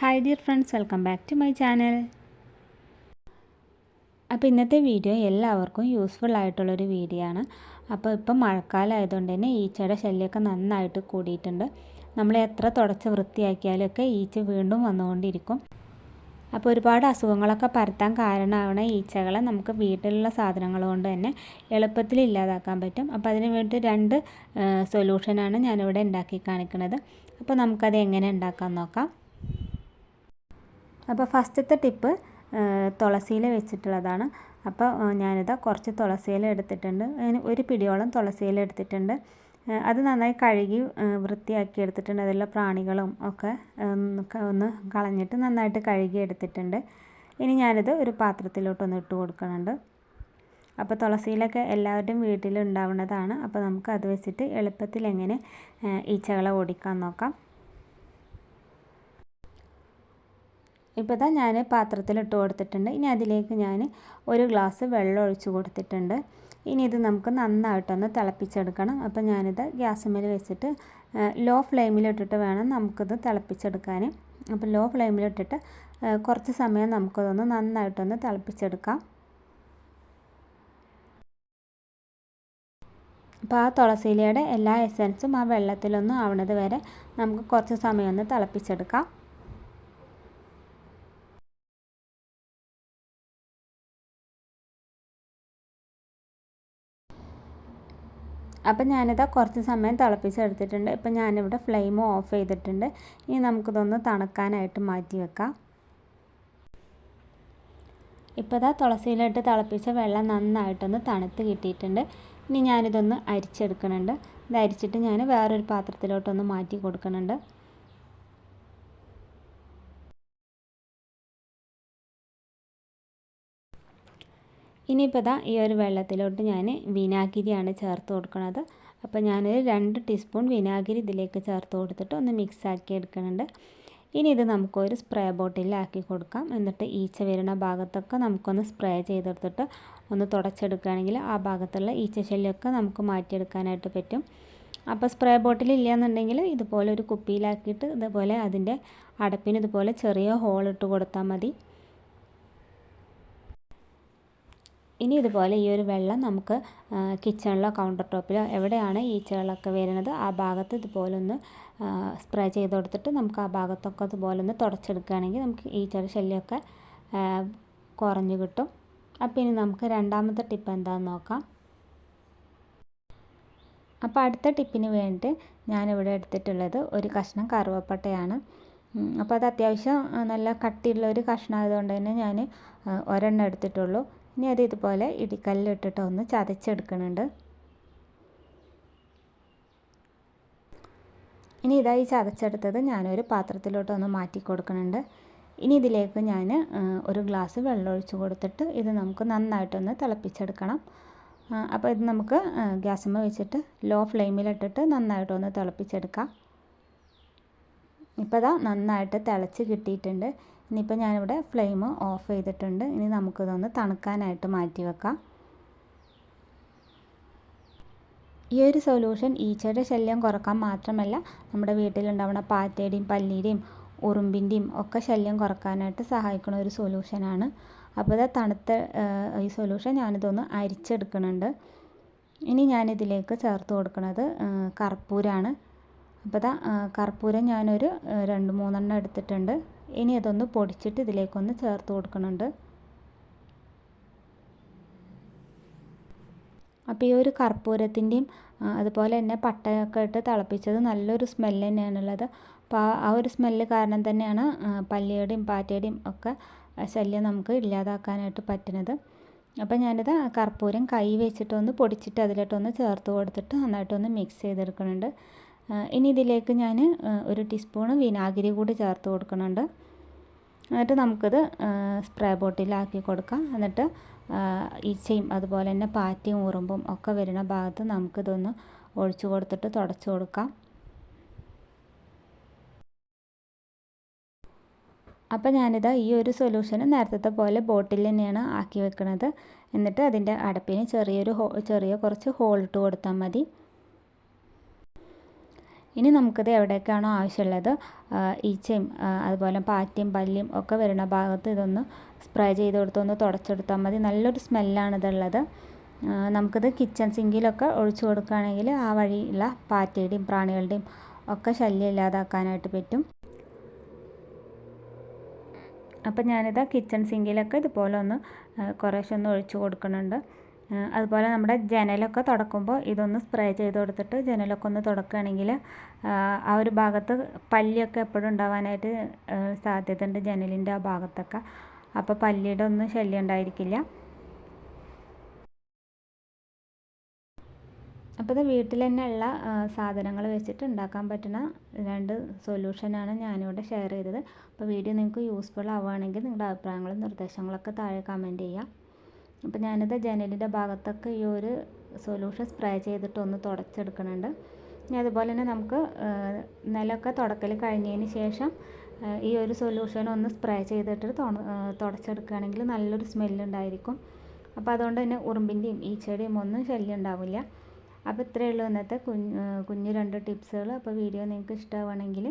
Hi dear friends welcome back to my channel അപ്പോൾ ഇന്നത്തെ video എല്ലാവർക്കും യൂസ്ഫുൾ ആയിട്ടുള്ളൊരു വീഡിയോ ആണ്. അപ്പോൾ ഇപ്പം മഴക്കാലം ആയതുകൊണ്ട് തന്നെ ഈച്ചയുടെ ശല്യമൊക്കെ നന്നായിട്ട് കൂടിയിട്ടുണ്ട്. നമ്മൾ എത്ര തുടച്ച് വൃത്തിയാക്കിയാലൊക്കെ ഈച്ച വീണ്ടും വന്നുകൊണ്ടിരിക്കും. അപ്പോൾ ഒരുപാട് അസുഖങ്ങളൊക്കെ പരത്താൻ കാരണമാവണ ഈച്ചകളെ നമുക്ക് വീട്ടിലുള്ള സാധനങ്ങൾ കൊണ്ട് തന്നെ എളുപ്പത്തിൽ ഇല്ലാതാക്കാൻ പറ്റും. അപ്പോൾ അതിന് വേണ്ടി രണ്ട് സൊല്യൂഷനാണ് ഞാനിവിടെ ഉണ്ടാക്കി കാണിക്കുന്നത്. അപ്പോൾ നമുക്കത് എങ്ങനെ ഉണ്ടാക്കാൻ നോക്കാം. അപ്പോൾ ഫസ്റ്റത്തെ ടിപ്പ് തുളസിയില വെച്ചിട്ടുള്ളതാണ്. അപ്പോൾ ഞാനിതാ കുറച്ച് തുളസിയില എടുത്തിട്ടുണ്ട്. ഒരു പിടിയോളം തുളസിയില എടുത്തിട്ടുണ്ട്. അത് നന്നായി കഴുകി വൃത്തിയാക്കി എടുത്തിട്ടുണ്ട്. അതിലുള്ള പ്രാണികളും ഒക്കെ ഒന്ന് കളഞ്ഞിട്ട് നന്നായിട്ട് കഴുകി എടുത്തിട്ടുണ്ട്. ഇനി ഞാനിത് ഒരു പാത്രത്തിലോട്ടൊന്ന് ഇട്ട് കൊടുക്കുന്നുണ്ട്. അപ്പോൾ തുളസിയിലൊക്കെ എല്ലാവരുടെയും വീട്ടിലുണ്ടാവുന്നതാണ്. അപ്പോൾ നമുക്ക് അത് വെച്ചിട്ട് എളുപ്പത്തിൽ എങ്ങനെ ഈച്ചകളെ ഓടിക്കാൻ നോക്കാം. ഇപ്പോൾ ഇതാ ഞാൻ പാത്രത്തിൽ ഇട്ട് കൊടുത്തിട്ടുണ്ട്. ഇനി അതിലേക്ക് ഞാൻ ഒരു ഗ്ലാസ് വെള്ളം ഒഴിച്ച് കൊടുത്തിട്ടുണ്ട്. ഇനി ഇത് നമുക്ക് നന്നായിട്ടൊന്ന് തിളപ്പിച്ചെടുക്കണം. അപ്പോൾ ഞാനിത് ഗ്യാസുമേൽ വെച്ചിട്ട് ലോ ഫ്ലെയിമിലിട്ടിട്ട് വേണം നമുക്കിത് തിളപ്പിച്ചെടുക്കാൻ അപ്പോൾ ലോ ഫ്ലെയിമിലിട്ടിട്ട് കുറച്ച് സമയം നമുക്കതൊന്ന് നന്നായിട്ടൊന്ന് തിളപ്പിച്ചെടുക്കാം. അപ്പോൾ ആ തുളസിയിലയുടെ എല്ലാ എസൻസും ആ വെള്ളത്തിലൊന്നും ആവണത് വരെ നമുക്ക് കുറച്ച് സമയം ഒന്ന് തിളപ്പിച്ചെടുക്കാം. അപ്പം ഞാനിതാ കുറച്ച് സമയം തിളപ്പിച്ചെടുത്തിട്ടുണ്ട്. ഇപ്പം ഞാനിവിടെ ഫ്ലെയിം ഓഫ് ചെയ്തിട്ടുണ്ട്. ഇനി നമുക്കിതൊന്ന് തണുക്കാനായിട്ട് മാറ്റി വെക്കാം. ഇപ്പോൾ ഇതാ തുളസിയിലിട്ട് തിളപ്പിച്ച വെള്ളം നന്നായിട്ടൊന്ന് തണുത്ത് കിട്ടിയിട്ടുണ്ട്. ഇനി ഞാനിതൊന്ന് അരിച്ചെടുക്കുന്നുണ്ട്. ഇത് അരിച്ചിട്ട് ഞാൻ വേറൊരു പാത്രത്തിലോട്ടൊന്ന് മാറ്റി കൊടുക്കുന്നുണ്ട്. ഇനിയിപ്പോൾ ഇതാ ഈ ഒരു വെള്ളത്തിലോട്ട് ഞാൻ വിനാഗിരിയാണ് ചേർത്ത് കൊടുക്കുന്നത് അപ്പോൾ ഞാനൊരു രണ്ട് ടീസ്പൂൺ വിനാഗിരി ഇതിലേക്ക് ചേർത്ത് കൊടുത്തിട്ട് ഒന്ന് മിക്സ് ആക്കി എടുക്കുന്നുണ്ട്. ഇനി ഇത് നമുക്കൊരു സ്പ്രേ ബോട്ടിലാക്കി കൊടുക്കാം. എന്നിട്ട് ഈച്ച വരുന്ന ഭാഗത്തൊക്കെ നമുക്കൊന്ന് സ്പ്രേ ചെയ്തെടുത്തിട്ട് ഒന്ന് തുടച്ചെടുക്കുകയാണെങ്കിൽ ആ ഭാഗത്തുള്ള ഈച്ച ശല്യമൊക്കെ നമുക്ക് മാറ്റിയെടുക്കാനായിട്ട് പറ്റും. അപ്പോൾ സ്പ്രേ ബോട്ടിൽ ഇല്ലയെന്നുണ്ടെങ്കിൽ ഇതുപോലെ ഒരു കുപ്പിയിലാക്കിയിട്ട് ഇതുപോലെ അതിന്റെ അടപ്പിന് ഇതുപോലെ ചെറിയ ഹോൾ ഇട്ട് കൊടുത്താൽ മതി. ഇനി ഇതുപോലെ ഈ ഒരു വെള്ളം നമുക്ക് കിച്ചണിലോ കൗണ്ടർ ടോപ്പിലോ എവിടെയാണ് ഈച്ചകളൊക്കെ വരുന്നത് ആ ഭാഗത്ത് ഇതുപോലെ ഒന്ന് സ്പ്രേ ചെയ്ത് കൊടുത്തിട്ട് നമുക്ക് ആ ഭാഗത്തൊക്കെ ഇതുപോലെ ഒന്ന് തുടച്ചെടുക്കുകയാണെങ്കിൽ നമുക്ക് ഈച്ചയുടെ ശല്യമൊക്കെ കുറഞ്ഞു കിട്ടും. അപ്പോൾ ഇനി നമുക്ക് രണ്ടാമത്തെ ടിപ്പ് എന്താണെന്ന് നോക്കാം. അപ്പോൾ അടുത്ത ടിപ്പിന് വേണ്ടി ഞാനിവിടെ എടുത്തിട്ടുള്ളത് ഒരു കഷ്ണം കറുവപ്പട്ടയാണ്. അപ്പോൾ അത് അത്യാവശ്യം നല്ല കട്ടിയുള്ള ഒരു കഷ്ണം ആയതുകൊണ്ട് തന്നെ ഞാൻ ഒരെണ്ണം എടുത്തിട്ടുള്ളൂ. ഇനി അത് ഇതുപോലെ ഇടിക്കല്ലിട്ടിട്ട് ഒന്ന് ചതച്ചെടുക്കുന്നുണ്ട് ഇനി ഇതായി ചതച്ചെടുത്തത് ഞാനൊരു പാത്രത്തിലോട്ട് ഒന്ന് മാറ്റി കൊടുക്കുന്നുണ്ട് ഇനി ഇതിലേക്ക് ഞാൻ ഒരു ഗ്ലാസ് വെള്ളം ഒഴിച്ച് കൊടുത്തിട്ട് ഇത് നമുക്ക് നന്നായിട്ടൊന്ന് തിളപ്പിച്ചെടുക്കണം. അപ്പോൾ ഇത് നമുക്ക് ഗ്യാസുമ്മ വെച്ചിട്ട് ലോ ഫ്ലെയിമിലിട്ടിട്ട് നന്നായിട്ടൊന്ന് തിളപ്പിച്ചെടുക്കാം. ഇപ്പോൾ ഇതാ നന്നായിട്ട് തിളച്ച് കിട്ടിയിട്ടുണ്ട്. ഇനിയിപ്പോൾ ഞാനിവിടെ ഫ്ലെയിം ഓഫ് ചെയ്തിട്ടുണ്ട്. ഇനി നമുക്കിതൊന്ന് തണുക്കാനായിട്ട് മാറ്റി വെക്കാം. ഈ ഒരു സൊല്യൂഷൻ ഈച്ചയുടെ ശല്യം കുറയ്ക്കാൻ മാത്രമല്ല നമ്മുടെ വീട്ടിലുണ്ടാവുന്ന പാറ്റയുടെയും പല്ലിയുടെയും ഉറുമ്പിന്റെയും ഒക്കെ ശല്യം കുറക്കാനായിട്ട് സഹായിക്കുന്ന ഒരു സൊല്യൂഷനാണ് അപ്പോൾ ഇത് തണുത്ത ഈ സൊല്യൂഷൻ ഞാനിതൊന്ന് അരിച്ചെടുക്കുന്നുണ്ട്. ഇനി ഞാനിതിലേക്ക് ചേർത്ത് കൊടുക്കുന്നത് കർപ്പൂരാണ്. അപ്പോൾ ഇതാ കർപ്പൂരം ഞാനൊരു രണ്ട് മൂന്നെണ്ണം എടുത്തിട്ടുണ്ട്. ഇനി അതൊന്ന് പൊടിച്ചിട്ട് ഇതിലേക്കൊന്ന് ചേർത്ത് കൊടുക്കുന്നുണ്ട്. അപ്പോൾ ഈ ഒരു കർപ്പൂരത്തിന്റെയും അതുപോലെ തന്നെ പട്ടയൊക്കെ ഇട്ട് തിളപ്പിച്ചത് നല്ലൊരു സ്മെല്ല് തന്നെയാണുള്ളത്. അപ്പോൾ ആ ഒരു സ്മെല്ല് കാരണം തന്നെയാണ് പല്ലിയുടെയും പാറ്റയുടെയും ഒക്കെ ശല്യം നമുക്ക് ഇല്ലാതാക്കാനായിട്ട് പറ്റുന്നത്. അപ്പോൾ ഞാനിത് കർപ്പൂരം കൈ വെച്ചിട്ടൊന്ന് പൊടിച്ചിട്ട് അതിലോട്ടൊന്ന് ചേർത്ത് കൊടുത്തിട്ട് നന്നായിട്ടൊന്ന് മിക്സ് ചെയ്തെടുക്കുന്നുണ്ട്. ഇനി ഇതിലേക്ക് ഞാൻ ഒരു ടീസ്പൂണ് വിനാഗിരി കൂടി ചേർത്ത് കൊടുക്കുന്നുണ്ട്. എന്നിട്ട് നമുക്കിത് സ്പ്രേ ബോട്ടിലാക്കി കൊടുക്കാം. എന്നിട്ട് ഈച്ചയും അതുപോലെ തന്നെ പാറ്റയും ഉറുമ്പും ഒക്കെ വരുന്ന ഭാഗത്ത് നമുക്കിതൊന്ന് ഒഴിച്ചു കൊടുത്തിട്ട് തുടച്ചു കൊടുക്കാം. അപ്പോൾ ഞാനിത് ഈ ഒരു സൊല്യൂഷൻ നേരത്തെ പോലെ ബോട്ടിൽ തന്നെയാണ് ആക്കി വെക്കുന്നത് എന്നിട്ട് അതിന്റെ അടപ്പിന് ചെറിയൊരു ഹോ ചെറിയ കുറച്ച് ഹോൾ ഇട്ട് കൊടുത്താൽ മതി. ഇനി നമുക്കിത് എവിടേക്കാണോ ആവശ്യമുള്ളത് ഈച്ചയും അതുപോലെ പാറ്റയും പല്ലിയും ഒക്കെ വരുന്ന ഭാഗത്ത് ഇതൊന്ന് സ്പ്രേ ചെയ്ത് കൊടുത്തൊന്ന് തുടച്ചെടുത്താൽ മതി. നല്ലൊരു സ്മെല്ലാണ് ഇതുള്ളത്. നമുക്കിത് കിച്ചൺ സിങ്കിലൊക്കെ ഒഴിച്ചു കൊടുക്കുകയാണെങ്കിൽ ആ വഴിയുള്ള പാറ്റയുടെയും പ്രാണികളുടെയും ഒക്കെ ശല്യം ഇല്ലാതാക്കാനായിട്ട് പറ്റും. അപ്പം ഞാനിത് കിച്ചൺ സിങ്കിലൊക്കെ ഇതുപോലെ ഒന്ന് കുറേശ്ശെ ഒഴിച്ചു കൊടുക്കുന്നുണ്ട്. അതുപോലെ നമ്മുടെ ജനലൊക്കെ തുടക്കുമ്പോൾ ഇതൊന്ന് സ്പ്രേ ചെയ്ത് കൊടുത്തിട്ട് ജനലൊക്കെ ഒന്ന് തുടക്കുകയാണെങ്കിൽ ആ ഒരു ഭാഗത്ത് പല്ലിയൊക്കെ എപ്പോഴും ഉണ്ടാവാനായിട്ട് സാധ്യതയുണ്ട് ജനലിന്റെ ആ ഭാഗത്തൊക്കെ. അപ്പോൾ പല്ലിയുടെ ഒന്നും ശല്യം ഉണ്ടായിരിക്കില്ല. അപ്പോൾ ഇത് വീട്ടിൽ തന്നെ ഉള്ള സാധനങ്ങൾ വെച്ചിട്ട് ഉണ്ടാക്കാൻ പറ്റുന്ന രണ്ട് സൊല്യൂഷനാണ് ഞാനിവിടെ ഷെയർ ചെയ്തത്. അപ്പോൾ വീഡിയോ നിങ്ങൾക്ക് യൂസ്ഫുൾ ആവുകയാണെങ്കിൽ നിങ്ങളുടെ അഭിപ്രായങ്ങളും നിർദ്ദേശങ്ങളൊക്കെ താഴെ കമന്റ് ചെയ്യാം അപ്പോൾ ഞാനിത് ജനലിന്റെ ഭാഗത്തൊക്കെ ഈ ഒരു സൊല്യൂഷൻ സ്പ്രേ ചെയ്തിട്ട് ഒന്ന് തുടച്ചെടുക്കുന്നുണ്ട് ഇനി അതുപോലെ തന്നെ നമുക്ക് നിലമൊക്കെ തുടക്കൽ കഴിഞ്ഞതിന് ശേഷം ഈ ഒരു സൊല്യൂഷൻ ഒന്ന് സ്പ്രേ ചെയ്തിട്ട് തുടച്ചെടുക്കുകയാണെങ്കിൽ നല്ലൊരു സ്മെല്ലുണ്ടായിരിക്കും അപ്പോൾ അതുകൊണ്ട് തന്നെ ഉറുമ്പിന്റെയും ഈച്ചയുടെയും ഒന്നും ശല്യം ഉണ്ടാവില്ല. അപ്പോൾ ഇത്രയേ ഉള്ളൂ ഇന്നത്തെ കുഞ്ഞ് കുഞ്ഞു രണ്ട് ടിപ്സുകൾ. അപ്പോൾ വീഡിയോ നിങ്ങൾക്ക് ഇഷ്ടമാണെങ്കിൽ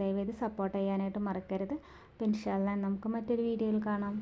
ദയവേത് സപ്പോർട്ട് ചെയ്യാനായിട്ട് മറക്കരുത്. അപ്പോൾ ഇൻഷാല്ല നമുക്ക് മറ്റൊരു വീഡിയോയിൽ കാണാം.